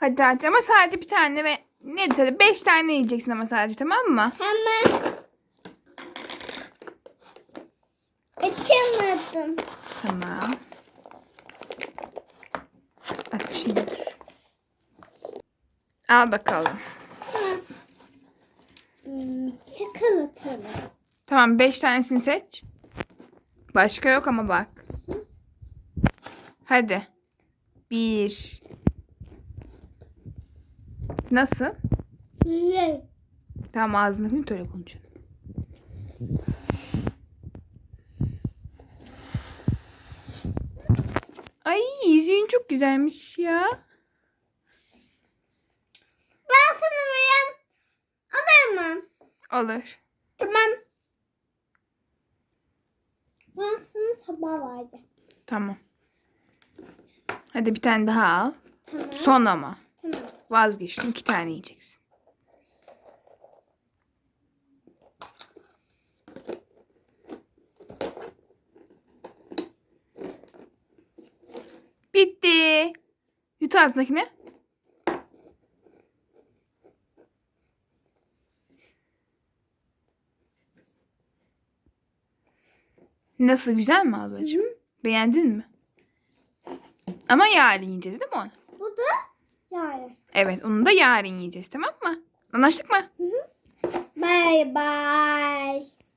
Hadi aç ama sadece bir tane ve ne hadi beş tane yiyeceksin ama sadece tamam mı? Tamam. Açamadım. Tamam. Açayım dur. Al bakalım. Hmm, çikolatalı. Tamam beş tanesini seç. Başka yok ama bak. Hadi. Bir. Nasıl? Güzel. Tamam ağzını öyle konuşun. Ay yüzüğün çok güzelmiş ya. Ben sana vereyim. Alır mı? Olur. Tamam. Ben sana sabah vereceğim. Tamam. Hadi bir tane daha al. Tamam. Son ama. Vazgeçtim. iki tane yiyeceksin. Bitti. Yut ağzındakini. Nasıl güzel mi ablacığım? Beğendin mi? Ama yarın yiyeceğiz değil mi onu? Evet onu da yarın yiyeceğiz tamam mı? Anlaştık mı? Bye bye.